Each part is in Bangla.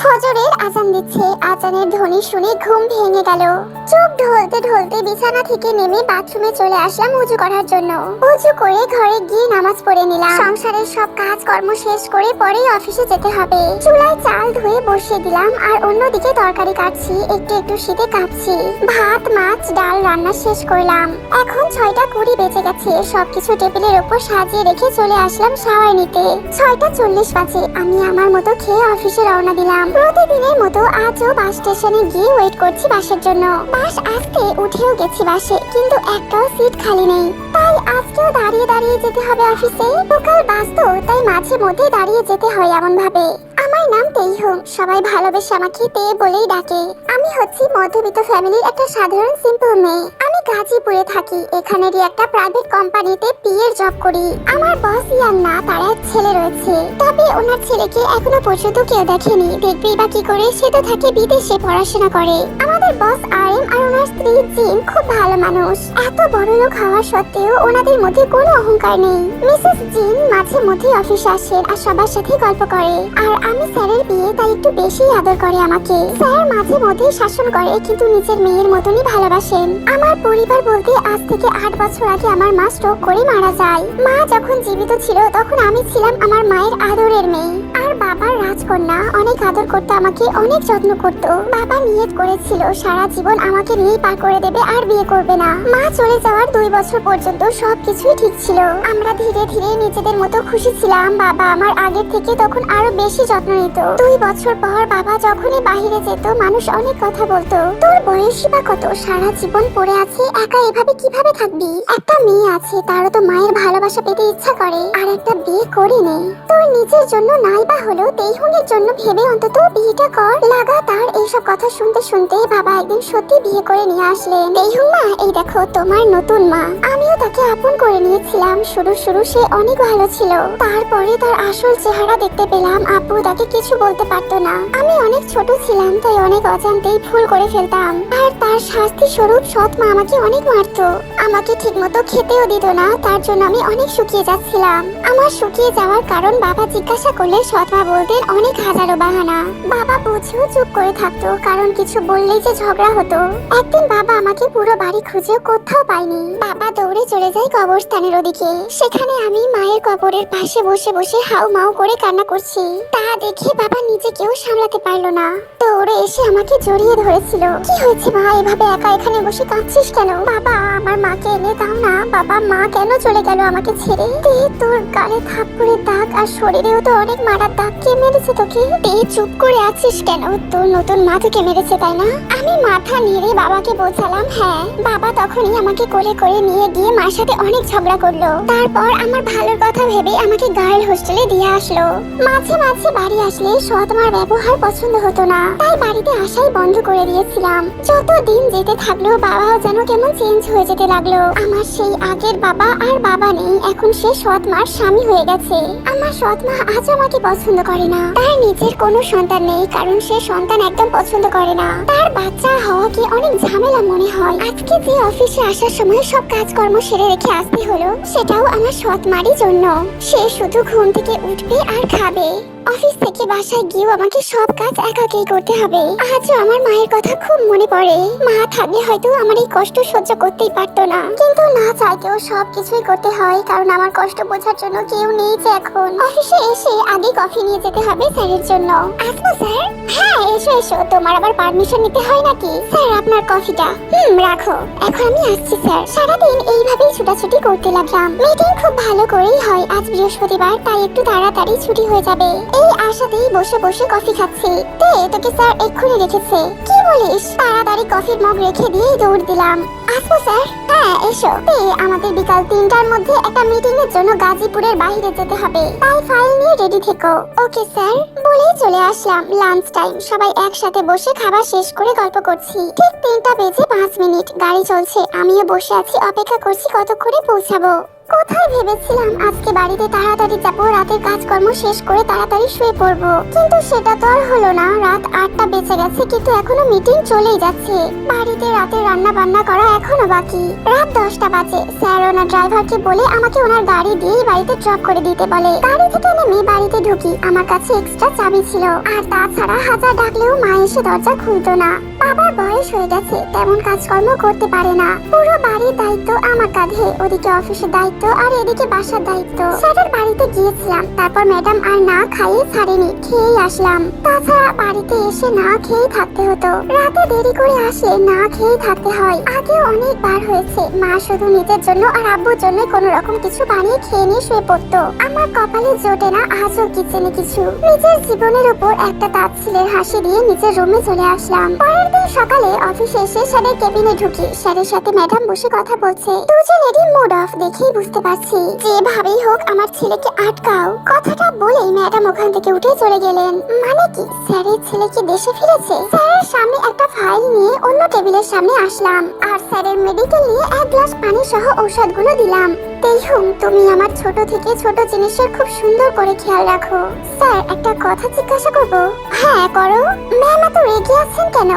ফজরের আজান দিচ্ছে। আজানের ধ্বনি শুনে ঘুম ভেঙে গেল। চোখ ঢলতে ঢলতে বিছানা থেকে নেমে বাথরুমে চলে আসলাম উজু করার জন্য। উজু করে ঘরে গিয়ে নামাজ পড়ে নিলাম। সংসারের সব কাজ কর্ম শেষ করে পরেই অফিসে যেতে হবে। চুলায় চাল ধুয়ে বসিয়ে দিলাম আর অন্যদিকে তরকারি কাটছি, একটু একটু শীতে কাঁপছি। ভাত, মাছ, ডাল রান্না শেষ করলাম। এখন ছয়টা কুড়ি বেঁচে গেছে। সবকিছু টেবিলের ওপর সাজিয়ে রেখে চলে আসলাম শাওয়ার নিতে। ছয়টা চল্লিশ বাজে। আমি আমার মতো খেয়ে অফিসে রওনা দিলাম। প্রতিদিনের মতো আজও বাস স্টেশনে গিয়ে ওয়েট করছি বাসের জন্য। বাস আসতে উঠেও গেছি বাসে, কিন্তু একটাও সিট খালি নেই। তাই আজকেও দাঁড়িয়ে দাঁড়িয়ে যেতে হবে অফিসে লোকাল বাস তো, তাই মাঝে মধ্যে দাঁড়িয়ে যেতে হয় এমন ভাবে আমার নাম তেইহম। সবাই ভালোবেসে আমাকে তে বলেই ডাকে। আমি হচ্ছি মধ্যবিত্ত ফ্যামিলির একটা সাধারণ সিম্পল মেয়ে। আমি গাজীপুরে থাকি। এখানেরই একটা প্রাইভেট কোম্পানিতে পিএর জব করি। আমার বস ইয়ান না তার এক ছেলে রয়েছে। তবে ওনার ছেলেকে এখনও পর্যন্ত কেউ দেখেনি। দেখবেই বা কি করে? সে তো থাকে বিদেশে পড়াশোনা করে। আমাদের বস আর আর ওনার স্ত্রী জিন খুব ভালো মানুষ। এত বড় লোক হওয়া সত্ত্বেও ওনাদের মধ্যে কোনো অহংকার নেই। মিসেস জিন মাঝে মধ্যে অফিসে আসেন আর সবার সাথে গল্প করে। আর আমি স্যারের বিয়ে তাই একটু বেশি আদর করে আমাকে। স্যার মাঝে মধ্যে শাসন করে কিন্তু নিজের মেয়ের মতনই ভালোবাসেন। আমার পরিবার বলতে আজ থেকে আট বছর আগে আমার মা স্ট্রোক করে মারা যায়। মা যখন জীবিত ছিল তখন আমি ছিলাম আমার মায়ের আদরের মেয়ে। আর বাবার রাজকন্যা অনেক আদর করতো আমাকে, অনেক যত্ন করত। বাবা নিয়ত করেছিল সারা জীবন আমাকে নিয়েই পার করে দেবে আর বিয়ে করবে না। মা চলে যাওয়ার দুই বছর পর্যন্ত সবকিছুই ঠিক ছিল। আমরা ধীরে ধীরে নিজেদের মতো খুশি ছিলাম। বাবা আমার আগের থেকে তখন আরও বেশি যত্ন নিত। দুই বছর পর বাবা যখনই বাইরে যেত, মানুষ অনেক কথা বলতো। তোর বয়সী বা কত? সারা জীবন পড়ে আছে, একা এভাবে কীভাবে থাকবি? একটা মেয়ে আছে, তারও তো মায়ের ভালোবাসা পেতে ইচ্ছা করে। আর একটা বিয়ে করে নে। তোর নিজের জন্য নাই বা হলো তেইহুনের জন্য ভেবে অন্তত বিয়েটা কর। লাগাতার এইসব কথা শুনতে শুনতে বাবা একদিন সত্যি বিয়ে করে নিয়ে আসলেন। তেইহুন মা, এই দেখো তোমার নতুন মা। আমিও তাকে আপন করে নিয়েছিলাম। শুরু শুরু সে অনেক ভালো ছিল। তারপরে তার আসল চেহারা দেখতে পেলাম। আপু তাকে কিছু বলতে পারতো না। আমি অনেক ছোট ছিলাম, তাই অনেক অজান্তেই ভুল করে ফেলতাম। আর তার শাস্তি স্বরূপ সৎ মা আমাকে অনেক মারতো। আমাকে ঠিকমতো খেতেও দিত না, তার জন্য আমি অনেক শুকিয়ে যাচ্ছিলাম। আমার শুকিয়ে যাওয়ার কারণ বাবা জিজ্ঞাসা করলে সৎ মা বলতেন অনেক হাজারো বাহানা। বাবা বুঝেও চুপ করে থাকতো, কারণ কিছু বললেই যে ঝগড়া হতো। একদিন বাবা আমাকে পুরো বাড়ি খুঁজেও কোথাও পাইনি বাবা দৌড়ে চলে যায় কবরস্থানের ওদিকে। সেখানে আমি মায়ের কবরের পাশে বসে বসে হাউ মাউ করে কান্না করছি। তা দেখে বাবা নিজেকেও সামলাতে পারল না। দৌড়ে এসে আমাকে জড়িয়ে ধরেছিল। কি হয়েছে মা? এভাবে একা এখানে বসে কাঁদছিস কেন? বাবা, আমার মাকে এনে দাও না। বাবা, মা কেন চলে গেল আমাকে ছেড়ে? তে তোর গালে থাপ্পড়ের দাগ আর শরীরেও তো অনেক মারার দাগ। কে মেরেছে তোকে? তে চুপ করে আছিস কেন? তোর নতুন মা তোকে মেরেছে, তাই না? আমি মাথা নেড়ে বাবাকে বোঝালাম হ্যাঁ বাবা তখনই আমাকে কোলে করে নিয়ে গিয়ে মার সাথে অনেক ঝগড়া করল। তারপর আমার ভালোর কথা ভেবে আমাকে গার্ল হোস্টেলে দিয়ে আসলো। মাঝে মাঝে বাড়ি আসলে সৎ মার ব্যবহার পছন্দ হতো না, তাই বাড়িতে আসাই বন্ধ করে দিয়েছিলাম। যত দিন যেতে থাকল, বাবাও যেন কেমন চেঞ্জ হয়ে যেতে লাগল। আমার সেই আগের বাবা আর বাবা নেই, এখন সে সৎ মার স্বামী হয়ে গেছে। আমার সৎ মা আজ আমাকে পছন্দ করে না। তার নিজের কোনো সন্তান নেই, কারণ সে সন্তান একদম পছন্দ করে না। তার বাচ্চা হওয়া কি অনেক ঝামেলা মনে হয়? আজকে যে অফিসে আসার সময় সব কাজকর্ম সেরে রেখে আসতে হলো, সেটাও আমার সৎ মারি জন্য। সে শুধু ঘুম থেকে উঠবে আর খাবে। অফিস থেকে বাসায় গিয়েও আমাকে সব কাজ একাকেই করতে হবে। আজও আমার মায়ের কথা খুব মনে পড়ে। মা থাকলে হয়তো আমার এই কষ্ট সহ্য করতেই পারতো না। কিন্তু না চাইতেও সব কিছুই করতে হয়, কারণ আমার কষ্ট বোঝার জন্য কেউ নেই যে এখন। অফিসে এসে আগে কফি নিয়ে যেতে হবে স্যারের জন্য। আসব, স্যার? হ্যাঁ এসো এসো। তোমার আবার পারমিশন নিতে হয় নাকি? স্যার, আপনার কফিটা। হুম, রাখো। এখন আমি আসছি, স্যার। সারাদিন এইভাবেই ছুটাছুটি করতে লাগলাম। মিটিং খুব ভালো করেই হয় আজ বৃহস্পতিবার, তাই একটু তাড়াতাড়ি ছুটি হয়ে যাবে। এই আশাতেই বসে বসে কফি খাচ্ছি। তে, তোকে স্যার এক্ষুনি রেখেছে। কি বলিস? তাড়াতাড়ি কফির মগ রেখে দিয়ে দৌড় দিলাম। আসব, স্যার। হ্যাঁ এসো। তে, আমাদের বিকাল তিনটার মধ্যে একটা মিটিং এর জন্য গাজীপুরের বাইরে যেতে হবে। তাই ফাইল নিয়ে রেডি থেকো। Okay, sir. বলেই চলে আসলাম। Lunch time. সবাই একসাথে বসে খাবার শেষ করে গল্প করছি। ঠিক তিনটা বেজে পাঁচ মিনিট। গাড়ি চলছে। আমিও বসে আছি। অপেক্ষা করছি কতক্ষণে পৌঁছাবো। কোথায় ভেবেছিলাম আজকে বাড়িতে তাড়াতাড়ি যাব, রাতের কাজকর্ম শেষ করে তাড়াতাড়ি শুয়ে পড়ব। কিন্তু সেটা তো আর হলো না, রাত আটটা বেঁচে গেছে, কিন্তু এখনও মিটিং চলেই যাচ্ছে। বাড়িতে রাতে রান্না বান্না করা এখনও বাকি। রাত দশটা বাজে, স্যার ওনার ড্রাইভারকে বলে আমাকে ওনার গাড়ি দিয়ে বাড়িতে ড্রপ করে দিতে বলে। গাড়ি থেকে নেমে বাড়িতে ঢুকি, আমার কাছে এক্সট্রা চাবি ছিল। আর তাছাড়া হাজার ডাকলেও মা এসে দরজা খুলতো না। বাবার বয়স হয়ে গেছে, তেমন কাজকর্ম করতে পারে না। পুরো বাড়ির দায়িত্ব আমার কাঁধে, ওদিকে অফিসের দায়িত্ব আর এদিকে বাসার দায়িত্ব। স্যারের বাড়িতে গিয়েছিলাম, তারপর ম্যাডাম আর না খাইয়ে ছাড়েনি, খেয়েই আসলাম। তাছাড়া বাড়িতে এসে না খেয়ে থাকতে হতো। রাতে দেরি করে আসলে না খেয়ে থাকতে হয়। আগে অনেকবার হয়েছে, মা শুধু নিজের জন্য আর আব্বুর জন্য কোনো রকম কিছু বানিয়ে খেয়ে নিয়ে শুয়ে পড়তো। আমার কপালে জোটে না আজও কিচেনে কিছু। নিজের জীবনের উপর একটা তাচ্ছিলের হাসি দিয়ে নিজের রুমে চলে আসলাম। পরের দিন সকালে অফিসে এসে স্যারের কেবিনে ঢুকি। স্যারের সাথে ম্যাডাম বসে কথা বলছে। দুজনেরই মুড অফ দেখেই বুঝতে পারছি। যেভাবেই হোক আমার ছেলেকে আটকাও। কথাটা বলেই ম্যাডাম ওখান থেকে উঠে চলে গেলেন। মানে কি? স্যারের ছেলেকে দেশে ফিরেছে? স্যারের সামনে একটা ফাইল নিয়ে অন্য টেবিলের সামনে আসলাম। আর স্যারের মেডিকেল নিয়ে এক গ্লাস পানি সহ ঔষধগুলো দিলাম। তেইহুম তুমি আমার ছোট থেকে ছোট জিনিসের খুব সুন্দর করে খেয়াল রাখো। স্যার, একটা কথা জিজ্ঞাসা করব? হ্যাঁ করো। ম্যাম, এত রেগে আছেন কেন?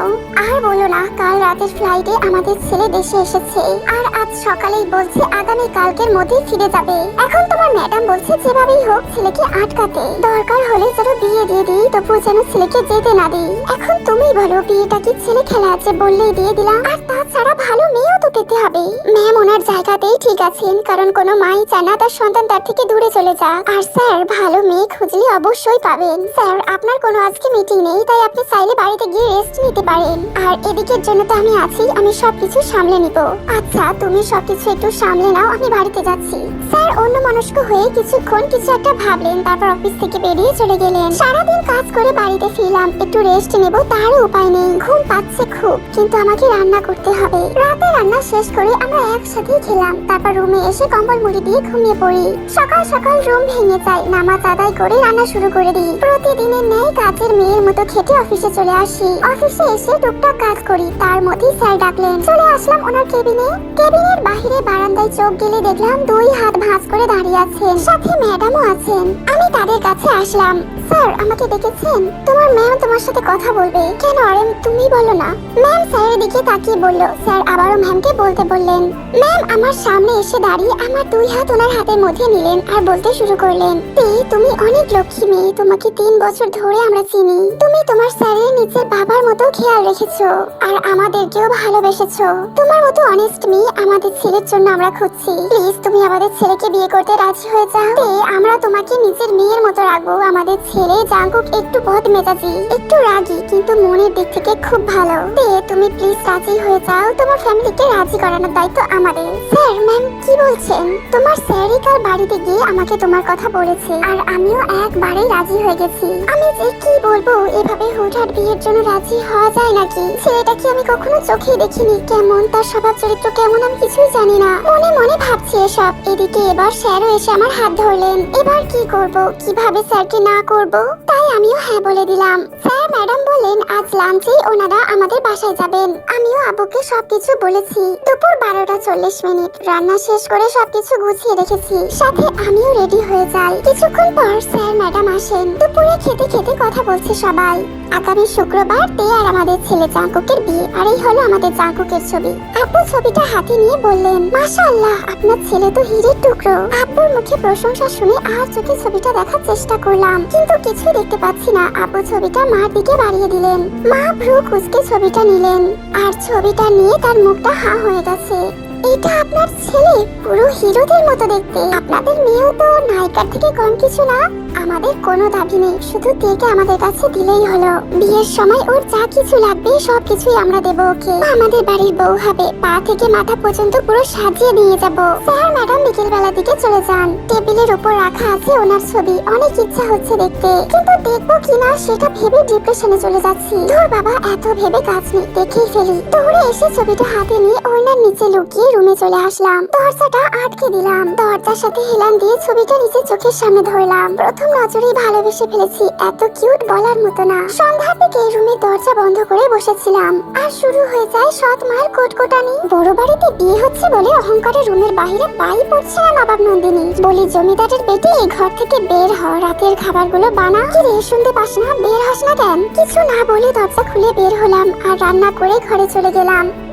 আর বলো না, কাল রাতের ফ্লাইটে আমাদের ছেলে দেশে এসেছে। আর আজ সকালেই বলছে আগামী কালকের মধ্যেই ফিরে যাবে। এখন তোমার ম্যাডাম বলছে, যেভাবেই হোক ছেলেকে আটকাতে। দরকার হলে যেন বিয়ে দিয়ে দিই তবু যেন ছেলেকে যেতে না দিই। এখন তুমি বলো, বিয়েটা কি ছেলে খেলা আছে বললেই দিয়ে দিলাম? আর তাছাড়া ভালো মেয়েও তো পেতে হবে। ম্যাম, ওনার জায়গাতেই ঠিক আছেন, কারণ কোনো মাই চায় না, তার সন্তান তার থেকে দূরে চলে যাক। আর স্যার, ভালো মেয়ে খুঁজলে অবশ্যই পাবেন। স্যার, আপনার কোনো আজকে মিটিং নেই, তাই আপনি চাইলে বাড়িতে গিয়ে রেস্ট নিতে পারেন। আর এদিকের জন্য তো আমি আছি, আমি সবকিছু সামলে নিব। আচ্ছা তুমি সবকিছু একটু সামলে নাও, আমি বাড়িতে যাচ্ছি। স্যার, অন্য মনস্ক হয়ে কিছুক্ষণ কিছু একটা ভাবলেন, তারপর অফিস থেকে বেরিয়ে চলে গেলেন। সারাদিন কাজ করে বাড়িতে ফিরলাম, একটু রেস্ট নেব, তারও উপায় নেই। ঘুম পাচ্ছে খুব, কিন্তু আমাকে রান্না করতে হবে। রাতে রান্না শেষ করে আমরা একসাথেই খেলাম, তারপর রুমে এসে কম্বল মুড়ি দিয়ে ঘুমিয়ে পড়ি। সকাল সকাল রুম ভেঙে যাই নামাজ আদায় করে রান্না শুরু করে দিই। প্রতিদিনের ন্যায় কাজের মেয়ের মতো খেটে অফিসে চলে আসি। অফিসে এসে টুকটাক কাজ করি। তার মধ্যেই স্যার ডাকলেন। চলে আসলাম ওনার কেবিনে। কেবিনের বাহিরে বারান্দায় চোখ গেলে দেখলাম দুই হাত ভাঁজ করে দাঁড়িয়ে আছেন। সাথে ম্যাডামও আছেন। আমি তাদের কাছে আসলাম। স্যার, আমাকে ডেকেছেন। তোমার ম্যাম তোমার সাথে কথা বলবে। কেন আরে তুমি বলো না। ম্যাম স্যারের দিকে তাকিয়ে বলল। স্যার আবারও ম্যামকে বলতে বললেন। ম্যাম আমার সামনে এসে দাঁড়িয়ে আমার দুই হাত ওনার হাতের মধ্যে নিলেন আর বলতে শুরু করলেন, তে, তুমি অনেক লক্ষ্মী মেয়ে। তোমাকে তিন বছর ধরে আমরা চিনি। তুমি তোমার স্যারের নিজের বাবার মতো খেয়াল রেখেছো আর আমাদেরকেও ভালোবেসেছো। তোমার মতো অনেস্ট মেয়ে আমাদের ছেলের জন্য আমরা খুঁজছি। প্লিজ, তুমি আমাদের ছেলেকে বিয়ে করতে রাজি হয়ে যাও। তে, আমরা তোমাকে নিজের মেয়ের মতো রাখব। আমাদের ছেলে জাঙ্কুক একটু বদ মেজাজি, একটু রাগী, কিন্তু মনের দিক থেকে খুব ভালো। তে তুমি প্লিজ রাজি হয়ে যাও, তোমার ফ্যামিলিকে রাজি করানোর দায়িত্ব আমাদের। স্যার ম্যাম কি বলছেন? তোমার স্যারই কাল বাড়িতে গিয়ে আমাকে তোমার কথা বলেছে, আর আমিও একবারেই রাজি হয়ে গেছি। আমি যে কি বলব, এভাবে হুটহাট বিয়ের জন্য রাজি হওয়া যায় নাকি? ছেলেটাকে আমি কখনো চোখে দেখিনি? কেমন, তার স্বভাব চরিত্র কেমন আমি কিছুই জানি না। মনে মনে ভাবছি এসব। এদিকে এবার স্যারও এসে আমার হাত ধরলেন। এবার কি করব? কীভাবে স্যারকে না করব? তাই আমিও হ্যাঁ বলে দিলাম। স্যার, ম্যাডাম বললেন আজ লাঞ্চেই ওনারা আমাদের বাসায় যাবেন। আমিও আবুকে সবকিছু বলেছি। দুপুর বারোটা চল্লিশ মিনিট। রান্না শেষ করে সবকিছু গুছিয়ে রেখেছি। সাথে আমিও রেডি হয়ে যাই। কিছুক্ষণ পর স্যার, ম্যাডাম আসেন। দুপুরে খেতে খেতে কথা বলছে সবাই। আগামী শুক্রবার তে আর আমাদের ছেলে জাঙ্কুকের বিয়ে। আর এই হলো আমাদের জাঙ্কুকের ছবি। আব্বু ছবিটা হাতে নিয়ে বললেন, মাশাআল্লাহ, আপনার ছেলে তো হিরের টুকরো। আব্বুর মুখে প্রশংসা শুনে আর চোখে ছবিটা দেখার চেষ্টা করলাম। কিন্তু কিছুই দেখতে পাচ্ছি না। আপু ছবিটা মার দিকে বাড়িয়ে দিলেন। মা ভ্রু কুচকে ছবিটা নিলেন। আর ছবিটা নিয়ে তার মুখটা হা হয়ে গেছে। এটা আপনার ছেলে, পুরো হিরোদের মতো দেখতে। আপনাদের মেয়েও তো নায়িকার থেকে কম কিছু না। আমাদের কোনো দাবি নেই, শুধু আমাদের কাছে দিলেই হলো। বিয়ের সময় ওর যা কিছু লাগবে সব কিছুই আমরা দেবো ওকে। আমাদের বাড়ির বউ হবে। পা থেকে মাথা পর্যন্ত পুরো সাজিয়ে নিয়ে যাব। স্যার, ম্যাডাম বিকেল বেলা দিকে চলে যান। টেবিলের উপর রাখা আছে ওনার ছবি। অনেক ইচ্ছা হচ্ছে দেখতে। কিন্তু দেখব কিনা সেটা ভেবে ডিপ্রেশনে চলে যাচ্ছি। ধর বাবা, এত ভেবে কাজ নেই। দেখেই ফেলি। দৌড়ে এসে ছবিটা হাতে নিয়ে ওনার নিচে লুকিয়ে রুমে চলে আসলাম। দরজাটা আটকে দিলাম। দরজার সাথে হেলান দিয়ে ছবিটা নিচে চোখের সামনে ধরলাম। প্রথম নজরেই ভালোবেসে ফেলেছি, এত কিউট বলার মতো না। সন্ধ্যার দিকে রুমের দরজা বন্ধ করে বসেছিলাম। আর শুরু হয়ে যায় সৎ মায়ের কোটকোটানি। বড় বাড়িতে বিয়ে হচ্ছে বলে অহংকারে রুমের বাইরে পাই পড়ছে না নবাব নন্দিনী। বলি, জমিদারের বেটি এই ঘর থেকে বের হ রাতের খাবারগুলো বানা কি রে, শুনতে পাস না, বের হস না কেন? কিছু না বলে দরজা খুলে বের হলাম। আর রান্না করে ঘরে চলে গেলাম।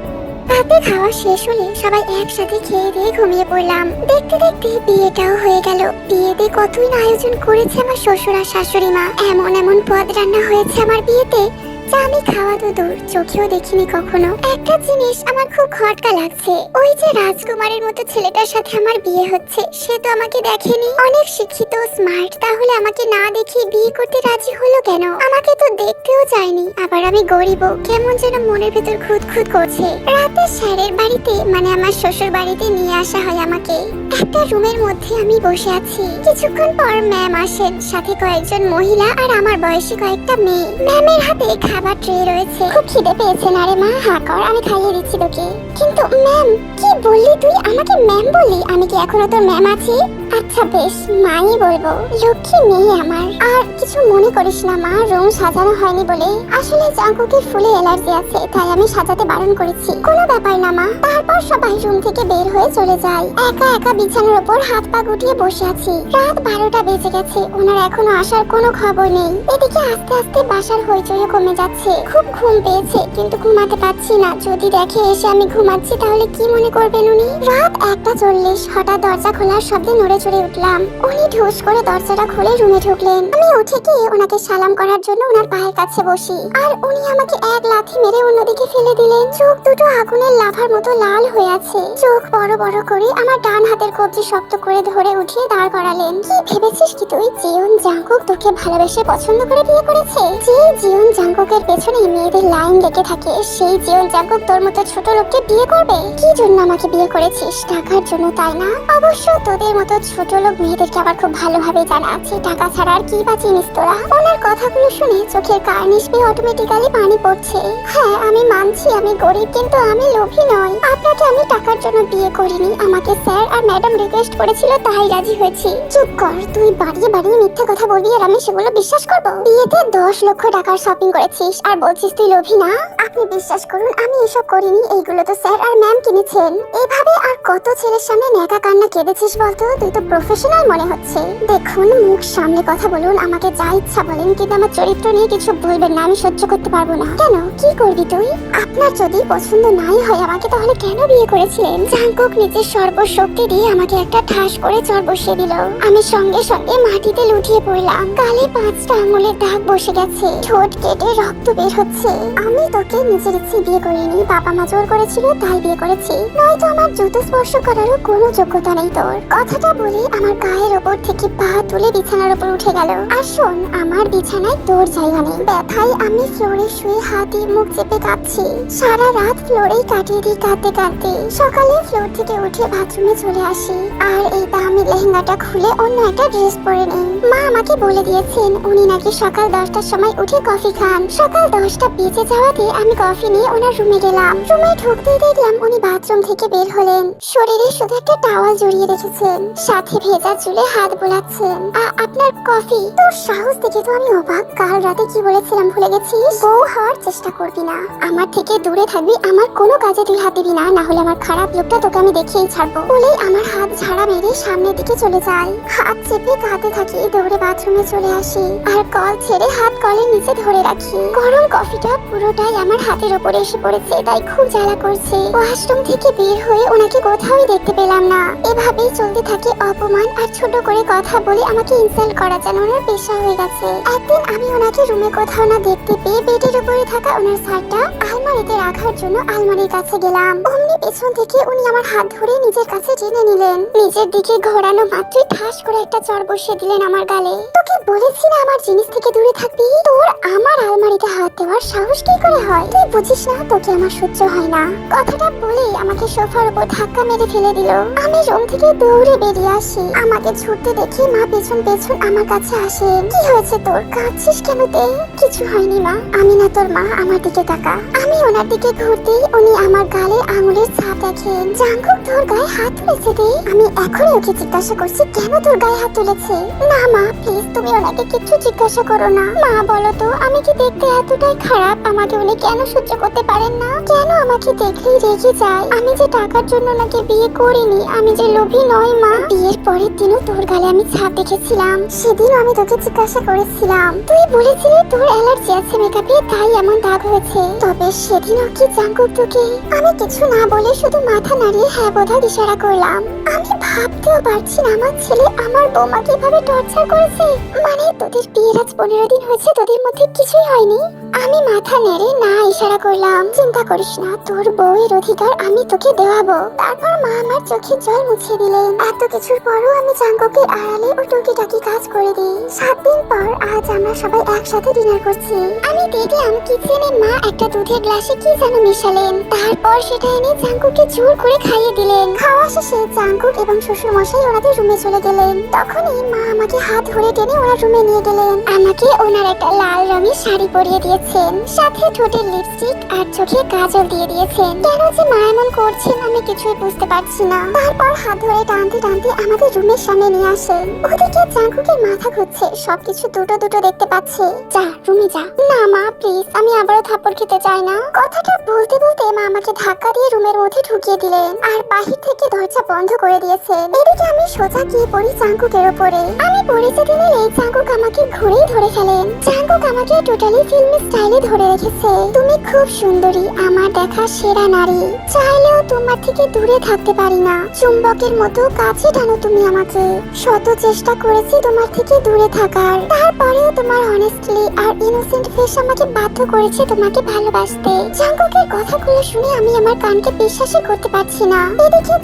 রাতে খাওয়া শেষ হলে সবাই একসাথে খেয়ে দিয়ে ঘুমিয়ে পড়লাম। দেখতে দেখতে বিয়েটাও হয়ে গেল। বিয়েতে কতই না আয়োজন করেছে আমার শ্বশুর আর শাশুড়ি মা। এমন এমন পদ রান্না হয়েছে আমার বিয়েতে। যা আমি খাওয়া তো দূর, চোখেও দেখিনি কখনো। একটা জিনিস আমার খুব খটকা লাগছে। ওই যে রাজকুমারের মতো ছেলেটার সাথে আমার বিয়ে হচ্ছে, সে তো আমাকে দেখেনি। অনেক শিক্ষিত স্মার্ট তাহলে আমাকে না দেখে বিয়ে করতে রাজি হলো কেন? আমাকে তো দেখতেও চায়নি। আবার আমি গরিব কেমন যেন মনের ভেতর খুদ খুদ করছে। রাতে স্যারের বাড়িতে মানে আমার শ্বশুর বাড়িতে নিয়ে আসা হয় আমাকে। একটা রুমের মধ্যে আমি বসে আছি। কিছুক্ষণ পর ম্যাম আসেন, সাথে কয়েকজন মহিলা আর আমার বয়সী কয়েকটা মেয়ে। ম্যামের হাতে খাবার ট্রে রয়েছে। খুব খিদে পেয়েছে না রে মা? হা কর, আমি খাইয়ে দিচ্ছি তোকে। কিন্তু ম্যাম, কি বললি তুই? আমাকে ম্যাম বললি? আমি কি এখনও তোর ম্যাম আছি? আচ্ছা বেশ, মাই বলব, লক্ষ্মী মেয়ে আমার। আর কিছু মনে করিস না মা রুম সাজানো হয়নি বলে। আসলে জাঙ্কুকের ফুলে অ্যালার্জি আছে, তাই আমি সাজাতে বারণ করেছি। কোনো ব্যাপার না মা। তারপর সবাই রুম থেকে বের হয়ে চলে যায়। একা একা বিছানার উপর হাত পা গুটিয়ে বসে আছি। রাত বারোটা বেজে গেছে, ওনার এখনও আসার কোনো খবর নেই। এদিকে আস্তে আস্তে বাসার হইচইও কমে যাচ্ছে। খুব ঘুম পেয়েছে, কিন্তু ঘুমাতে পারছি না। যদি দেখে এসে আমি ঘুমাচ্ছি, তাহলে কি মনে করবেন উনি? রাত একটা চল্লিশ, হঠাৎ দরজা খোলার শব্দে নড়ে চড়ে উঠলাম। উনি ঢুস করে দরজাটা খুলে রুমে ঢুকলেন। আমি উঠে গিয়ে ওনাকে সালাম করার জন্য ওনার পায়ের কাছে বসি। আর উনি আমাকে এক লাথি মেরে অন্যদিকে ফেলে দিলেন। চোখ দুটো আগুনের লাভার মতো লাল হয়ে আছে। চোখ বড় বড় করে আমার ডান হাতের কবজি শক্ত করে ধরে উঠিয়ে দাঁড় করালেন। কি ভেবেছিস কি তুই? জিয়ন জাঙ্কুক তোকে ভালোবেসে পছন্দ করে বিয়ে করেছে? যে জিয়ন জাঙ্কুকের পেছনে মেয়েদের লাইন লেগে থাকে। সেই জিয়ন জাঙ্কুক তোর মতো ছোট লোককে বিয়ে করবে? কি জন্য আমাকে বিয়ে করেছিস? টাকার জন্য তাই না? অবশ্য তোদের মতো ছোট লোক মেয়েদেরকে আবার খুব ভালোভাবে জানা আছে। টাকা ছাড়া আর কি বা চিনিস তোরা? ওনার কথাগুলো শুনে চোখের কার্নিশ বেয়ে অটোমেটিক্যালি পানি পড়ছে। হ্যাঁ আমি মানছি আমি গরিব, কিন্তু আমি লোভী নই। আপনাকে আমি টাকার জন্য বিয়ে করিনি। আমাকে স্যার আর ম্যাডাম রিকোয়েস্ট করেছিল, তাই রাজি হয়েছি। চুপ কর, তুই বাড়িয়ে বাড়িয়ে মিথ্যে কথা বলবি আর আমি সেগুলো বিশ্বাস করব? বিয়েতে দশ লক্ষ টাকার শপিং করেছিস আর বলছিস তুই লোভী না? আপনি বিশ্বাস করুন, আমি এসব করিনি। এইগুলো তো স্যার আর ম্যাম কিনেছেন। এভাবে আর কত ছেলের সামনে নেকা কান্না কেঁদেছিস বলতো? তুই তো প্রফেশনাল মনে হচ্ছে। দেখুন, মুখ সামনে কথা বলুন, আমাকে যা ইচ্ছা বলেন, কিন্তু আমার চরিত্র নিয়ে কিছু বলবেন না, আমি সহ্য করতে পারব না। কেন? কি করবি তুই? আপনার যদি পছন্দ নাই হয় আমাকে, তাহলে কেন বিয়ে করেছিলেন? জাঙ্কুক নিজের সর্বশক্তি দিয়ে আমাকে একটা ঠাস করে চর বসিয়ে দিল। আমি সঙ্গে সঙ্গে মাটিতে লুটিয়ে পড়লাম। গালে পাঁচটা আঙুলের দাগ বসে গেছে। ঠোঁট কেটে রক্ত বের হচ্ছে। আমি তোকে নিজের ইচ্ছে বিয়ে করিনি, বাবা মা জোর করেছিল, তাই বিয়ে করেছি। নয়তো আমার জুতো স্পর্শ করারও কোনো যোগ্যতা নেই তোর। কথাটা বলে আমার গায়ের ওপর থেকে পা তুলে বিছানার উপর উঠে গেল। আর শোন, আমার বিছানায় তোর জায়গা নেই। ব্যথায় আমি ফ্লোরে শুয়ে হাতে মুখ চেপে কাঁপছি। সারা রাত ফ্লোরেই কাটিয়ে দিই কাঁদতে কাঁদতে। সকালে ফ্লোর থেকে উঠে বাথরুমে চলে আসি। আর এই দামি লেহেঙ্গাটা খুলে অন্য একটা ড্রেস পরে নেই। মা আমাকে বলে দিয়েছেন, উনি নাকি সকাল দশটার সময় উঠে কফি খান। সকাল দশটা বেজে যাওয়াতে আমি কফি নিয়ে ওনার রুমে গেলাম। রুমে ঢুকতেই দেখলাম উনি বাথরুম থেকে বের হলেন। শরীরে শুধু একটা টাওয়াল জড়িয়ে রেখেছেন। সাথে ভেজা চুলে হাত বোলাচ্ছেন। আপনার কফি? তোর সাহস দেখে তো আমি অবাক। কাল রাতে কি বলেছিলাম ভুলে গেছিস? বউ হওয়ার চেষ্টা করবি না। আমার থেকে দূরে থাকবি, আমার কোনো কাজে তুই হাত দিবি না। না হলে আমার খারাপ লোকটা তোকে আমি দেখিয়েই ছাড়বো। বলেই আমার হাত ঝাড়া মেরে সামনের দিকে চলে যায়। হাত চেপে কাঁদতে থাকি, দৌড়ে বাথরুমে চলে আসি। আর কল ছেড়ে হাত কলের নিচে ধরে রাখি। গরম কফিটা পুরোটাই আমার হাতের ওপরে এসে পড়েছে, তাই খুব জ্বালা করছে। ওয়াশরুম থেকে বের হয়ে ওনাকে কোথাওই দেখতে পেলাম না। এভাবেই চলতে থাকে অপমান আর ছোট করে কথা বলে আমাকে ইনসাল্ট করা যেন ওনার পেশা হয়ে গেছে। একদিন আমি ওনাকে রুমে কোথাও না দেখতে পেয়ে বেডের উপরে থাকা ওনার শার্টটা আলমারিতে রাখার জন্য আলমারির কাছে গেলাম। অমনি পেছন থেকে উনি আমার হাত ধরে নিজের কাছে টেনে নিলেন। নিজের দিকে ঘোরানো মাত্রই ঠাস করে একটা চর বসিয়ে দিলেন আমার গালে। তোকে বলেছি না আমার জিনিস থেকে দূরে থাকবি? তোর আমার আলমারিতে হাত দেওয়ার সাহস কি করে হয়? তুই বুঝিস না তোকে আমার সহ্য হয় না। কথাটা বলেই আমাকে সোফার উপর ধাক্কা মেরে ফেলে দিল। আমি রুম থেকে দৌড়ে বেরিয়ে আসি। আমাকে ছুটতে দেখে মা পেছন পেছন আমার কাছে আসে। কি হয়েছে তোর? কাঁদছিস কেন তে? কিছু হয়নি মা। আমি না তোর মা। আমার দিকে তাকা। আমি ওনার দিকে ঘুরতেই উনি আমার গালে আঙুলের ছাপ দেখেন। জাঙ্কুক তোর গায়ে হাত রে আমি এখনই ওকে জিজ্ঞাসা করছি কেন তোর গায়ে হাত তুলেছে? না মা প্লিজ তুমি ওনাকে কিছু জিজ্ঞাসা করো না। মা বলো তো, আমি কি দেখতে এতটাই খারাপ? আমাকে উনি কেন সহ্য করতে পারেন না? কেন আমাকে দেখলেই রেগে যায়? আমি যে টাকার জন্য ওনাকে বিয়ে করিনি, আমি যে লোভী নয় মা। বিয়ের পরের দিনও তোর গালে আমি ছাপ দেখেছিলাম। সেদিন আমি তোকে জিজ্ঞাসা করেছিলাম। তুই বলেছিলি তোর অ্যালার্জি আছে মেকআপে তাই এমন দাগ হয়েছে। তবে সেদিনও কি জাঙ্কুক তোকে? আমি কিছু না বলে শুধু মাথা নাড়িয়ে হ্যাঁ বোধহয় ইশারা করলাম আমি ভাবতেও পারছি না, আমার ছেলে আমার বৌমাকে এভাবে টর্চার করেছে। মানে তোদের বিয়ের আজ পনেরো দিন হয়েছে, তোদের মধ্যে কিছুই হয়নি? আমি মাথা নেড়ে না ইশারা করলাম, চিন্তা করিস না, তোর বউয়ের অধিকার আমি তোকে দেওয়াবো। তারপর মা আমার চোখে জল মুছে দিলেন। এত কিছুর পরও আমি জাঙ্গকে আড়ালে ও টুকিটাকি কাজ করে দিই। সাত দিন পর আজ আমরা সবাই একসাথে ডিনার করছি। আমি দেখলাম কিচেনে মা একটা দুধের গ্লাসে কি যেন মিশালেন। তারপর সেটা এনে জাঙ্কুকে জোর করে খাইয়ে দিলেন। খাওয়া শেষে জাঙ্কুক এবং শ্বশুর মশাই ওনাদের রুমে চলে গেলেন। তখনই মা আমাকে হাত ধরে টেনে ওনার রুমে নিয়ে গেলেন। আমাকে ওনার একটা লাল রঙের শাড়ি পরিয়ে দিয়েছেন, সাথে ঠোঁটের লিপস্টিক আর চোখে কাজল দিয়ে দিয়েছেন। কেন যে মা এমন করছেন আমি কিছুই বুঝতে পারছি না। তারপর হাত ধরে টানতে টানতে আমাদের রুমের সামনে নিয়ে আসেন। ওদিকে জাঙ্কুকের মাথা ঘুরছে, সবকিছু দুটো দুটো দেখতে পাচ্ছে। যা, রুমে যা। না মা প্লিজ আমি আবারও থাপ্পড় খেতে চাই না। কথাটা বলতে বলতে মা আমাকে ধাক্কা দিয়ে রুমের মধ্যে ঢুকিয়ে দিলেন। আর বাহির থেকে দরজা বন্ধ করে দিয়েছেন এদিকে আমি সোজা গিয়ে পড়ি চাঙ্কুকের উপরে আমি পড়ে যেতে নিলে চাঙ্কুক আমাকে ঘুরেই ধরে ফেলেন। চাঙ্কুক আমাকে টোটালি ফিল্ম স্টাইলে ধরে রেখেছে। তুমি খুব সুন্দরী, আমার দেখা সেরা নারী। চাইলেও তোমার থেকে দূরে থাকতে পারি না। চুম্বকের মতো কাছে টানো তুমি আমাকে। শত চেষ্টা করেছি তোমার থেকে দূরে থাকার। তারপরেও তোমার অনেস্টলি আর ইনোসেন্ট ফেস আমাকে বাধ্য করেছে তোমাকে ভালোবাসতে। জাঙ্কুকের কথাগুলো শুনে আমি আমার কানকে বিশ্বাসই করতে পারছি না। এদিকে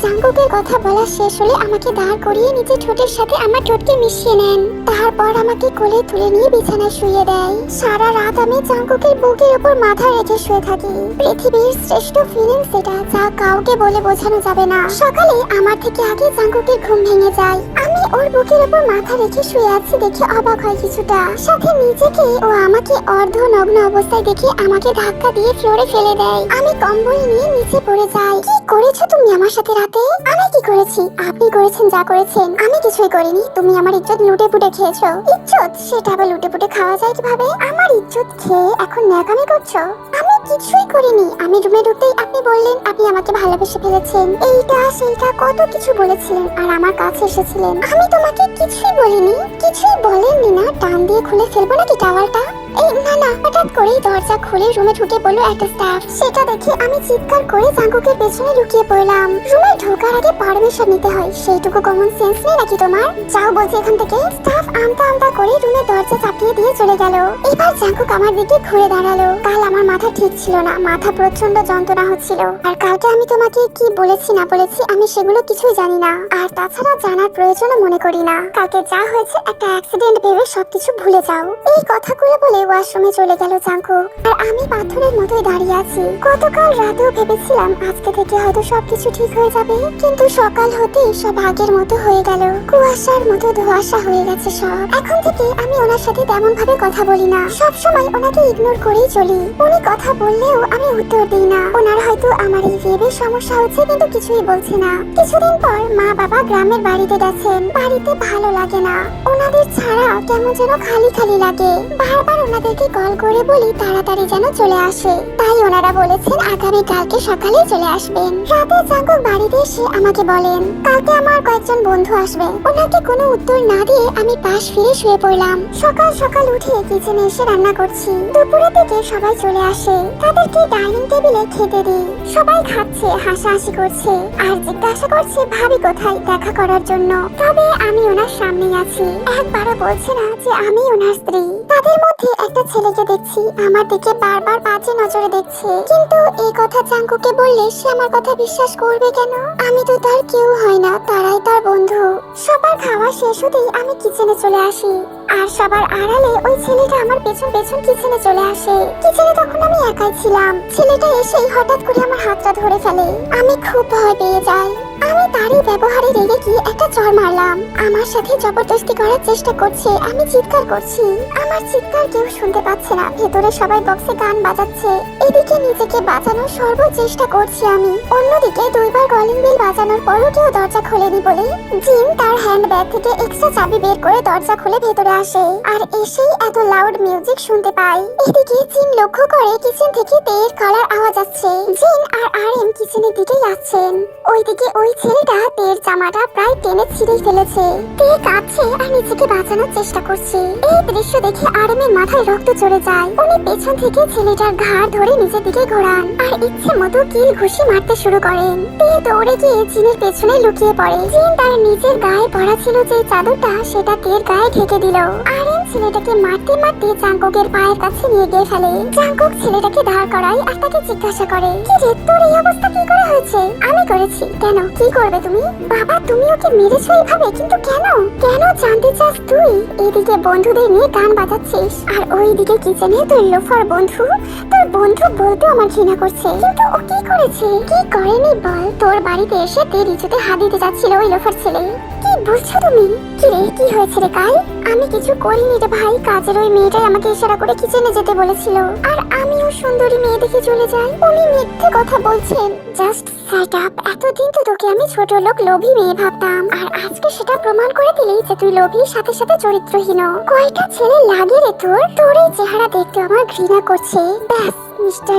জাঙ্কুকের কথা বলা শেষ হলে আমাকে দাঁড় করিয়ে নিজের ঠোঁটের সাথে আমার ঠোঁটকে মিশিয়ে নেন। তারপর আমাকে কোলে তুলে নিয়ে বিছানায় শুয়ে দেয়। সারা রাত আমি জাঙ্কুকের বুকের উপর মাথা রেখে শুয়ে থাকি। পৃথিবীর শ্রেষ্ঠ ফিলিং সেটা, যা কাউকে বলে বোঝানো যাবে না। সকালে আমার থেকে আগে জাঙ্কুকের ঘুম ভেঙে যায়। আমি ওর বুকের উপর মাথা রেখে শুয়ে আছি দেখে অবাক হয় কিছুটা। সাথে নিজেকে ও আমাকে অর্ধ নগ্ন অবস্থায় দেখে আমাকে ধাক্কা দিয়ে ফ্লোরে ফেলে দেয়। আমি কম্বল নিয়ে নিচে পড়ে যাই। কি করেছ তুমি আমার সাথে রাতে? আমি কি করেছি? আপনি করেছেন যা করেছেন। আমি কিছুই করিনি। তুমি আমার ইজ্জত লুটে পুটে খেয়েছো। ইজ্জত? সেটা আবার লুটে পুটে খাওয়া যায় কীভাবে? আমার ইজ্জত খেয়ে এখন ন্যাকামি করছ? আমি কিছুই করিনি। আমি রুমে ঢুকতেই আপনি বললেন, আপনি আমাকে ভালোবেসে ফেলেছেন। এইটা, সেইটা কত কিছু বলেছিলেন আর আমার কাছে এসেছিলেন। আমি তোমাকে কিছুই বলিনি। কিছুই বলেননি না। টান দিয়ে খুলে ফেলব নাকি টাওয়ালটা? এই, না না। হঠাৎ করেই দরজা খুলে রুমে ঢুকে পড়ল একটা স্টাফ সেটা দেখে আমি চিৎকার করে জাঙ্কুকের পেছনে লুকিয়ে পড়লাম। রুমে ঢোকার আগে পারমিশন নিতে হয়। সেইটুকু কমন সেন্স নেই নাকি তোমার? যাও বলছে এখান থেকে। স্টাফ আমতা আমতা করে রুমে দরজা চাপিয়ে দিয়ে চলে গেল। এবার জাঙ্কুক আমার দিকে ঘুরে দাঁড়াল। কাল আমার মাথা ঠিক ছিল না। মাথা প্রচণ্ড যন্ত্রণা হচ্ছিল। আর কালকে আমি তোমাকে কি বলেছি না বলেছি আমি সেগুলো কিছুই জানি না। আর তাছাড়া জানার প্রয়োজনও মনে করি না। কালকে যা হয়েছে একটা অ্যাক্সিডেন্ট ভেবে সবকিছু ভুলে যাও। এই কথাগুলো বলে ওয়াশরুমে চলে গেল জাঙ্কুক। আর আমি পাথরের মতোই দাঁড়িয়ে আছি। গতকাল রাতেও ভেবেছিলাম আজকে থেকে হয়তো সবকিছু ঠিক হয়ে যাবে। কিন্তু সকাল হতেই সব আগের মতো হয়ে গেল। কুয়াশার মতো ধোঁয়াশা হয়ে গেছে সব। এখন থেকে আমি ওনার সাথে তেমন ভাবে কথা বলি না। সব সময় ওনাকে ইগনোর করেই চলি। উনি কথা বললেও আমি উত্তর দিই না। ওনার হয়তো আমার এই ভেবে সমস্যা হচ্ছে কিন্তু কিছুই বলছে না। কিছুদিন পর মা বাবা গ্রামের বাড়িতে গেছেন। বাড়িতে ভালো লাগে না। ওনাদের ছাড়া কেমন যেন খালি খালি লাগে। বারবার ওনাদেরকে কল করে বলি তাড়াতাড়ি যেন চলে আসে। তাই ওনারা বলেছেন আগামী কালকে সকালে চলে আসবেন। রাতে জাঙ্কুক বাড়িতে এসে আমাকে বলেন, কালকে আমার কয়েকজন বন্ধু আসবে। ওনাকে কোনো উত্তর না দিয়ে আমি পাশ ফিরে শুয়ে পড়লাম। সকাল সকাল উঠে কিচেনে এসে রান্না করছি। দুপুরের দিকে সবাই চলে আসে। তাদেরকে ডাইনিং টেবিলে খেতে দিই। সবাই খাচ্ছে, হাসাহাসি করছে। আর জিজ্ঞাসা করছে, ভাবি কোথায় দেখা করার জন্য? তবে আমি ওনার সামনে আছি। একবারও বলছে না যে আমি ওনার স্ত্রী। তাদের মধ্যে একটা ছেলেকে দেখছি। আমার দিকে বারবার বাজে নজরে দেখছে। কিন্তু এই কথা চাঙ্কুকে বললে সে আমার কথা বিশ্বাস করবে কেন? আমি তো তার কেউ হয় না, তারাই তার বন্ধু। সবার খাওয়া শেষ হতেই আমি কিচেনে চলে আসি। আর সবার আড়ালে ওই ছেলেটা আমার পেছন পেছন কিচেনে চলে আসে। কিচেনে তখন আমি একাই ছিলাম। ছেলেটা এসেই হঠাৎ করে আমার হাতটা ধরে ফেলে। আমি খুব ভয় পেয়ে যাই। আমি তারই ব্যবহারে রেগে গিয়ে একটা চর মারলাম। আমার সাথে জবরদস্তি করার চেষ্টা করছে। আমি চিৎকার করছি। আমার চিৎকার কেউ শুনতে পাচ্ছে না। ভেতরে সবাই বক্সে গান বাজাচ্ছে। এদিকে নিজেকে বাঁচানোর সর্ব চেষ্টা করছি আমি। অন্যদিকে দুইবার কলিং বেল বাজানোর পরও কেউ দরজা খোলেনি বলে জিম তার হ্যান্ড ব্যাগ থেকে এক্সট্রা চাবি বের করে দরজা খুলে ভেতরে আসে, আর এসেই এত লাউড মিউজিক শুনতে পাই। এদিকে জিন লক্ষ্য করে কিচেন থেকে তেয়ের কলার আওয়াজ আসছে। জিন আর আর এম কিচেনের দিকে যাচ্ছেন। ওইদিকে ওই ছেলেটা তেয়ের জামাটা প্রায় টেনে ছিঁড়ে ফেলেছে। তে কাঁদছে আর নিজেকে বাঁচানোর চেষ্টা করছে। এই দৃশ্য দেখে আর এম এর মাথায় রক্ত চড়ে যায়। উনি পেছন থেকে ছেলেটার ঘাড় ধরে নিজের দিকে ঘোরান। আর ইচ্ছে মতো কিল ঘুষি মারতে শুরু করেন। তে দৌড়ে গিয়ে জিনের পেছনে লুকিয়ে পড়ে। জিন তার নিজের গায়ে পড়া ছিল যে চাদরটা, সেটা তের গায়ে ঢেকে দিল। আর ছেলেটাকে মারতে মারতে জাঙ্কুকের পায়ের কাছে নিয়ে গিয়ে ফেলে। জাঙ্কুক ছেলেটাকে দাঁড় করায় আর তাকে জিজ্ঞাসা করে, কি রে, তোর এই অবস্থা কি করে হয়েছে? আমি করেছি। কেন? কি করবে তুমি? বাবা, তুমি ওকে মেরেছো এইভাবে, কিন্তু কেন? কেন জানতে চাস তুই? এদিকে বন্ধুদের নিয়ে গান বাজাচ্ছিস। আর ওইদিকে কিচেনে তোর লোফার বন্ধু, তোর বন্ধু বলতে আমার ঘৃণা করছে। কিন্তু ও কি করেছে? কি করেনি বল, তোর বাড়িতে এসে তের ইচুতে হাত দিতে যাচ্ছিল ওই লোফার ছেলে। কি বলছো তুমি? কি রে, কি হয়েছে রে কাল? আমি কিছু করিনি রে ভাই, কাজের ওই মেয়েটাই আমাকে ইশারা করে কিচেনে যেতে বলেছিল। আর আমিও সুন্দরী মেয়ে দেখে চলে যাই। উনি মিথ্যে কথা বলছেন। জাস্ট সেট আপ এতদিন তো তোকে আমি ছোট লোক, লোভী মেয়ে ভাবতাম। আর আজকে সেটা প্রমাণ করে দিলি যে তুই লোভীর সাথে সাথে চরিত্রহীন। কয়টা ছেলে লাগে রে তোর? তোর এই চেহারা দেখতে আমার ঘৃণা করছে। ব্যাস। মিস্টার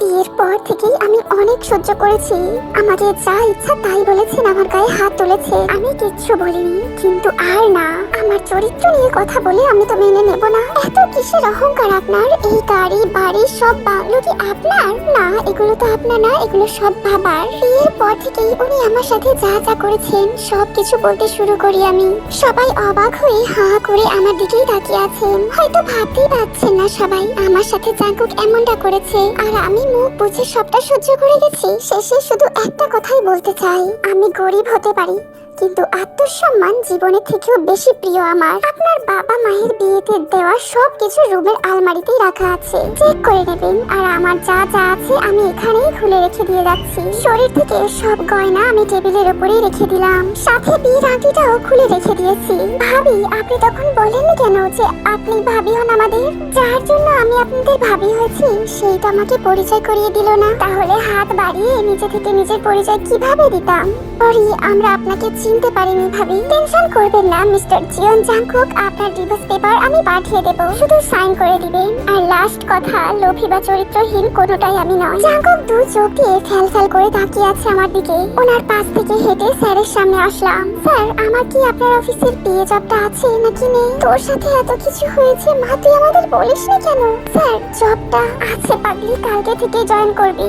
বিয়ের পর থেকেই আমি অনেক সহ্য করেছি। আমাকে যা ইচ্ছা তাই বলেছেন, আমার গায়ে হাত তুলেছে। আমি কিচ্ছু বলিনি, কিন্তু আর না। আমার চরিত্র নিয়ে কথা বলে আমি তো মেনে নেব না। এত কিসের অহংকার আপনার? এই গাড়ি, বাড়ি, সব বাংলো কি আপনার? না, এগুলো তো আপনার না, এগুলো সব বাবার। বিয়ের পর থেকেই উনি আমার সাথে যা যা করেছেন সব কিছু বলতে শুরু করি আমি। সবাই অবাক হয়ে হা করে আমার দিকেই তাকিয়ে আছেন। হয়তো ভাবতেই পারছেন না সবাই, আমার সাথে জাঙ্কুক এমনটা করেছে। আর আমি মুখ বুঝে সবটা সহ্য করে গেছি। শেষে শুধু একটা কথাই বলতে চাই। আমি গরিব হতে পারি। কিন্তু আত্মসম্মান জীবনের থেকেও বেশি প্রিয় আমার। আপনার বাবা মায়ের বিয়েতে দেওয়া সব কিছু রুমের আলমারিতেই রাখা আছে। চেক করে নেবেন। আর আমার যা যা আছে আমি এখানেই খুলে রেখে দিয়ে যাচ্ছি। শরীর থেকে সব গয়না আমি টেবিলের উপরেই রেখে দিলাম। সাথে বিয়ের আংটিটাও খুলে রেখে দিয়েছি। ভাবি, আপনি তখন বলেননি কেন যে আপনি ভাবি হন আমাদের? যার জন্য আমি আপনাদের ভাবি হয়েছি, সেই তো আমাকে পরিচয় করিয়ে দিল না। তাহলে হাত বাড়িয়ে নিজে থেকে নিজের পরিচয় কীভাবে দিতাম? সরি আমরা আপনাকে চিনতে পারিনি ভাবি। টেনশন করবেন না, মিস্টার জিয়ন জাংকুক, আপনার ডিভোর্স পেপার আমি পাঠিয়ে দেব। শুধু সাইন করে দিবেন। আর লাস্ট কথা, লোভী বা চরিত্রহীন কোনোটাই আমি নয়। জাংকুক দু চোখ দিয়ে ফ্যাল ফ্যাল করে তাকিয়ে আছে আমার দিকে। ওনার পাশ থেকে হেঁটে স্যারের সামনে আসলাম। স্যার, আমার কি আপনার অফিসের বিয়ে জবটা আছে নাকি নেই? তোর সাথে এত কিছু হয়েছে, মা, তুই আমাদের বলিস না কেন? স্যার, জবটা আছে পাগলি, কালকে থেকে জয়েন করবি।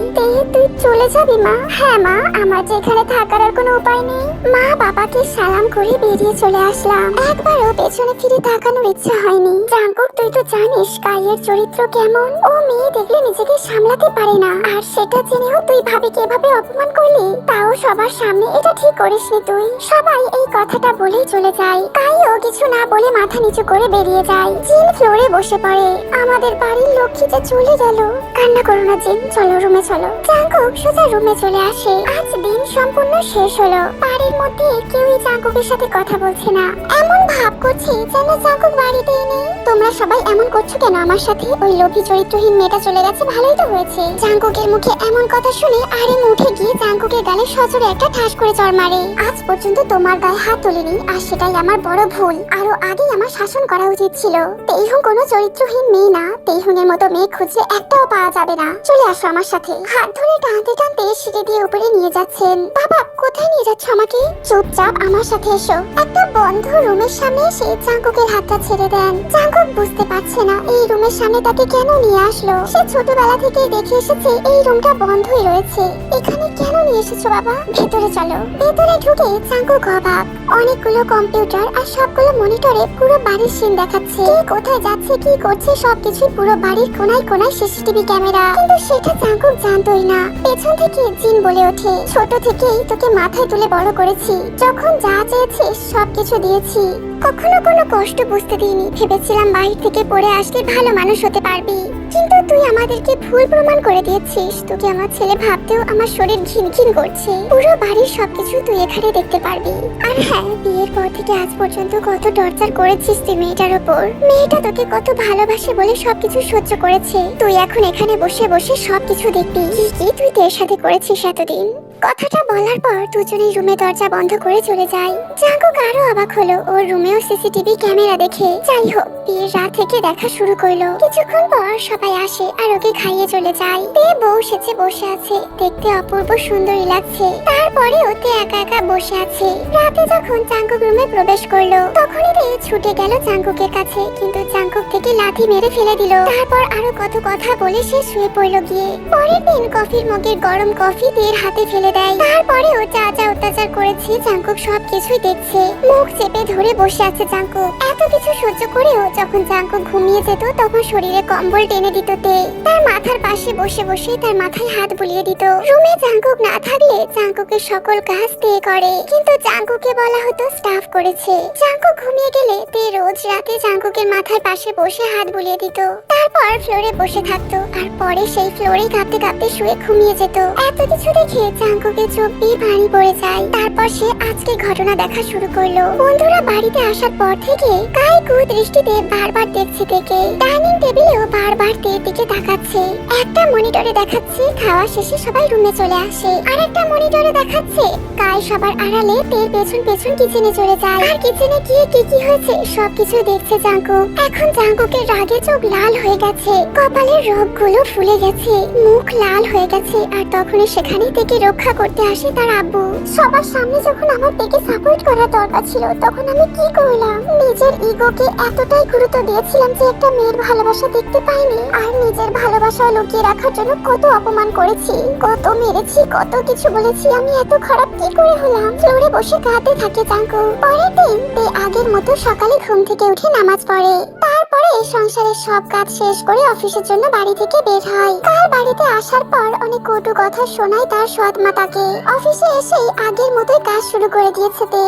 তুই চলে যাবি, মা? হ্যাঁ মা, আমার যেখানে থাকার আর কোনো উপায় নেই। মা বাবাকে সালাম করে বেরিয়ে চলে আসলাম। একবারও পেছনে ফিরে তাকানোর ইচ্ছা হয়নি। জাঙ্কুক, তুই তো জানিস কাইয়ের চরিত্র কেমন। ও মেয়ে দেখলে নিজেকে সামলাতে পারে না। আর সেটা জেনেও তুই ভাবিকে এভাবে অপমান করলি? তাও সবার সামনে এটা ঠিক করিসনি তুই। সবাই এই কথাটা বলেই চলে যায়। কাইও কিছু না বলে মাথা নিচু করে বেরিয়ে যায়। জিন ফ্লোরে বসে পড়ে। আমাদের বাড়ির লক্ষ্মী যে চলে গেল। কান্না করো না জিন, চলো রুমে চলো। জাঙ্কুক সোজা রুমে চলে আসে। আজ দিন সম্পূর্ণ শেষ হলো। বাড়ির মধ্যে কেউই জাঙ্কুকের সাথে কথা বলছে না। এমন ভাব করছে যেন জাঙ্কুক বাড়িতেই নেই তোমরা সবাই এমন করছ কেন আমার সাথে? ওই লোভী চরিত্রহীন মেয়েটা চলে গেছে, ভালোই তো হয়েছে। জাঙ্কুকের মুখে এমন কথা শুনে আরেম উঠে গিয়ে জাঙ্কুকের গালে সজোরে একটা ঠাস করে চড় মারে। আজ পর্যন্ত তোমার গায়ে হাত তুলিনি, আর সেটাই আমার বড় ভুল। আরও আগেই আমার শাসন করা উচিত ছিল। তেইহুং কোনো চরিত্রহীন মেয়ে না তেইহুংয়ের মতো মেয়ে খুঁজে একটাও পাওয়া যাবে না। চলে আসো আমার সাথে। হাত ধরে টানতে টানতে সিঁড়ি দিয়ে উপরে নিয়ে যাচ্ছেন। বাবা, কোথায় নিয়ে যাচ্ছ আমাকে? চুপচাপ আমার সাথে এসো। একটা বন্ধ রুমের সামনে এসে জাঙ্কুকের হাতটা ছেড়ে দেন। জাঙ্কুক বুঝতে পারছে না এই রুমের সামনে তাকে কেন নিয়ে আসলো। সে ছোটবেলা থেকে দেখে এসেছে এই রুমটা বন্ধই রয়েছে। এখানে কেন নিয়ে এসেছ বাবা? ভেতরে চলো। ভেতরে ঢুকে জাঙ্কুক অবাক। অনেকগুলো কম্পিউটার আর সবগুলো মনিটরে পুরো বাড়ির সিন দেখাচ্ছে। কে কোথায় যাচ্ছে, কি করছে সবকিছুই পুরো বাড়ির কোনায় কোনায় সিসিটিভি ক্যামেরা। কিন্তু সেটা জাঙ্কুক জানতোই না। পেছন থেকে জিন বলে ওঠে। ছোট থেকেই তোকে মাথায় তুলে বড় করেছি। যখন যা চেয়েছিস, সবকিছু দিয়েছি। কখনো কোনো কষ্ট বুঝতে দিইনি। ভেবেছিলাম বাহির থেকে পড়ে আসলে ভালো মানুষ হতে পারবি। কিন্তু তুই আমাদেরকে ভুল প্রমাণ করে দিয়েছিস। তোকে আমার ছেলে ভাবতেও আমার শরীর ঘিন ঘিন করছে। পুরো বাড়ির সবকিছু তুই এখানে দেখতে পারবি। আর হ্যাঁ বিয়ের পর থেকে আজ পর্যন্ত কত টর্চার করেছিস তুই মেয়েটার উপর। মেয়েটা তোকে কত ভালোবাসে বলে সবকিছু সহ্য করেছে। তুই এখন এখানে বসে বসে সবকিছু দেখবি। কি কি তুই তোর সাথে করেছিস এতদিন? কথাটা বলার পর দুজনেই রুমে দরজা বন্ধ করে চলে যায়। জাঙ্কুক আরও অবাক হলো ওর রুমেও সিসিটিভি ক্যামেরা দেখে। যাই হোক বিয়ের রাত থেকে দেখা শুরু করল। কিছুক্ষণ পর সবাই আসে আর ওকে খাইয়ে চলে যায়। তে বউ সেজে বসে আছে, দেখতে অপূর্ব সুন্দরী লাগছে। তারপরে ওতে একা একা বসে আছে। রাতে যখন চাঙ্কুক রুমে প্রবেশ করল, তখনই তে ছুটে গেল চাঙ্কুকের কাছে, কিন্তু চাঙ্কুক থেকে লাথি মেরে ফেলে দিল। তারপর আরও কত কথা বলে সে শুয়ে পড়ল গিয়ে। পরের দিন কফির মগের গরম কফি তের হাতে ফেলে দেয়। তারপরে ও যা যা অত্যাচার করেছে চাঙ্কুক সব কিছুই দেখছে। মুখ চেপে ধরে বসে আছে চাঙ্কুক এত কিছু সহ্য করেও যখন চাঙ্কুক ঘুমিয়ে যেত, তখন শরীরে কম্বল টেনে দিত তে। তার মাথার পাশে বসে বসে তার মাথায় হাত বুলিয়ে দিত। রুমে চাঙ্কুক না থাকলে চাঙ্কুকের সকল কাজ তে করে। কিন্তু চাঙ্কুকে বলা হতো স্টাফ করেছে। চাঙ্কুক ঘুমিয়ে গেলে তে রোজ রাতে চাঙ্কুকের মাথার পাশে বসে হাত বুলিয়ে দিত। তারপর ফ্লোরে বসে থাকতো। আর পরে সেই ফ্লোরে কাঁপতে কাঁপতে শুয়ে ঘুমিয়ে যেত। এত কিছু দেখে চাঙ্কুকের চোখ দিয়ে পানি পড়ে যায়। তারপর সে আজকে ঘটনা দেখা শুরু করল। বন্ধুরা বাড়িতে আসার পর থেকে কাই কু দৃষ্টিতে বারবার দেখছে থেকে ডাইনিং টেবিলেও বারবার তের দিকে তাকাচ্ছে। একটা মনিটরে দেখাচ্ছে খাওয়া শেষে সবাই রুমে চলে আসে। আর একটা মনিটরে দেখাচ্ছে কাই সবার আড়ালে তের পেছন পেছন কিচেনে চলে যায়। আর কিচেনে গিয়ে কি কি হয়েছে সবকিছু দেখছে জাঙ্কুক এখন জাঙ্কুকের রাগে চোখ লাল হয়ে গেছে। কপালের রোগগুলো ফুলে গেছে, মুখ লাল হয়ে গেছে, আর তখনই সেখানে থেকে রক্ষা করতে আসে তার আব্বু। সবার সামনে যখন আমার থেকে সাপোর্ট করার দরকার ছিল, তখন আমি কি করলাম? নিজের ইগোকে এতটাই গুরুত্ব দিয়েছিলাম যে একটা মেয়ের ভালোবাসা দেখতে পাইনি। আর নিজের ভালোবাসা লুকিয়ে রাখার জন্য কত অপমান করেছি, কত মেরেছি, কত কিছু বলেছি। আমি এত খারাপ কি করে হলাম? ফ্লোরে বসে কাঁদতে থাকে জাঙ্কু। পরের দিন তে আগের মতো সকালে ঘুম থেকে উঠে নামাজ পড়ে। তারপরে এই সংসারের সব কাজ শেষ করে অফিসের জন্য বাড়ি থেকে বের হয়। কাল বাড়িতে আসার পর অনেক কটু কথা শোনায় তার সৎ মাতাকে অফিসে এসে আগের মতোই কাজ শুরু করে দিয়েছে তে।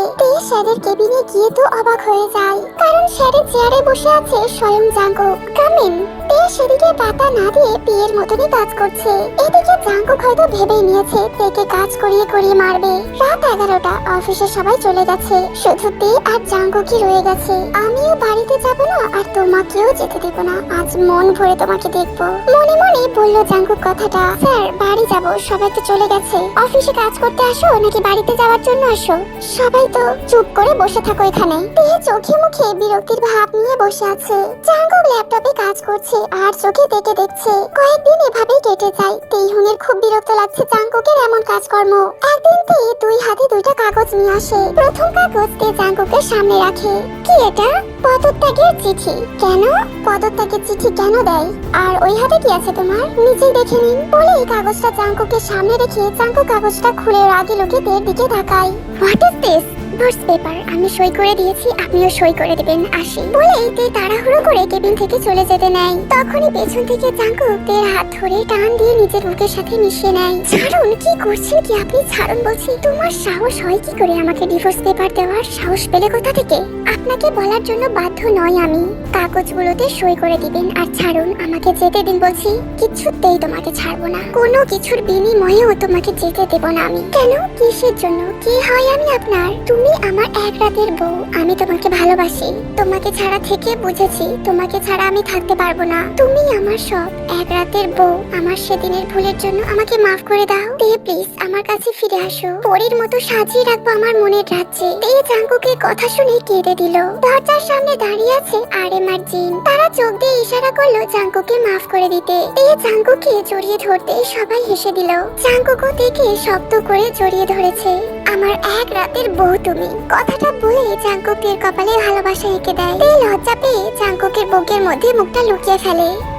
স্যারের কেবিনে গিয়ে তো অবাক হয়ে যায়। কারণ স্যারের চেয়ারে বসে আছে স্বয়ং জাঙ্গো কামিন, তে সেদিকে পাতা না দিয়ে বিয়ের মতনই কাজ করছে। এদিকে জাঙ্কুক হয়তো ভেবেই নিয়েছে তেকে কাজ করিয়ে করিয়ে মারবে। রাত এগারোটা, অফিসে সবাই চলে গেছে। শুধু তে আর জাঙ্কুকই রয়ে গেছে। আমিও বাড়িতে যাব না, আর তোমাকেও যেতে দেব না। আজ মন ভরে তোমাকে দেখব। মনে মনে বলল জাঙ্কুক কথাটা, স্যার, বাড়ি যাব, সবাই তো চলে গেছে। অফিসে কাজ করতে আসো নাকি বাড়িতে যাওয়ার জন্য আসো? সবাই তো চুপ করে বসে থাকো এখানে। তে চোখে মুখে বিরক্তির ভাব নিয়ে বসে আছে। জাঙ্কুক ল্যাপটপে কাজ করছে আর চোখে দেখে দেখছে, কয়েকদিন এভাবেই কেটে যায়। তেইহুনের খুব বিরক্ত লাগছে জাঙ্কুকের এমন কাজকর্ম। একদিন তে দুই হাতে দুইটা কাগজ নিয়ে আসে। প্রথম কাগজ তে জাঙ্কুকের সামনে রাখে। কি এটা? পদত্যাগের চিঠি। কেন? পদত্যাগের চিঠি কেন দেয়? আর ওই হাতে কি আছে তোমার? নিজেই দেখে নিন। বলে এই কাগজটা চাঙ্কুকের সামনে রেখে চাঙ্কু কাগজটা খুলে রাগে লোকেদের দিকে তাকায় what is this divorce paper আমি সই করে দিয়েছি, আপনিও সই করে দেবেন, আসি। বলেই তে তাড়াহুড়ো করে কেবিন থেকে চলে যেতে নেয়। তখনই পেছন থেকে চাঙ্কুক তের হাত ধরে টান দিয়ে নিজের বুকের সাথে মিশিয়ে নেয়। ছাড়ুন, কি করছেন কি আপনি? ছাড়ুন বলছি, তোমার সাহস হয় কি করে আমাকে ডিভোর্স পেপার দেওয়ার? সাহস পেলে কোথা থেকে? আপনাকে বলার জন্য বাধ্য নয় আমি। কাগজগুলোতে সই করে দিবেন, আর ছাড়ুন, আমাকে যেতে দিন বলছি, কিছুতেই তোমাকে ছাড়বো না। কোনো কিছুর বিনিময়েও তোমাকে যেতে দেব না আমি। কেন? কিসের জন্য? কি হয় আমি আপনার? তুমি আমার এক রাতের বউ। আমি তোমাকে ভালোবাসি। তোমাকে ছাড়া থেকে বুঝেছি, তোমাকে ছাড়া আমি থাকতে পারব না। তুমি আমার সব এক রাতের বউ, আমার সেদিনের ভুলের জন্য আমাকে মাফ করে দাও। দে প্লিজ, আমার কাছে ফিরে আসো। পরীর মতো সাজিয়ে রাখব আমার মনের রাজ্যে। দে জাঙ্কুকের কথা শুনে কেঁদে দিল। দরজার সামনে দাঁড়িয়ে আছে আর এম আর জিন। তারা চোখ দিয়ে ইশারা করল জাঙ্কুকে মাফ করে দিতে। দে জাঙ্কুকে জড়িয়ে ধরতে সবাই হেসে দিল। জাঙ্কুকও দেখে শব্দ করে জড়িয়ে ধরেছে। আমার এক রাতের বউ তুমি। কথাটা বলে চাঙ্কুকের কপালে ভালোবাসা এঁকে দেয়। লজ্জা পেয়ে চাঙ্কুকের বুকের মধ্যে মুখটা লুকিয়ে ফেলে।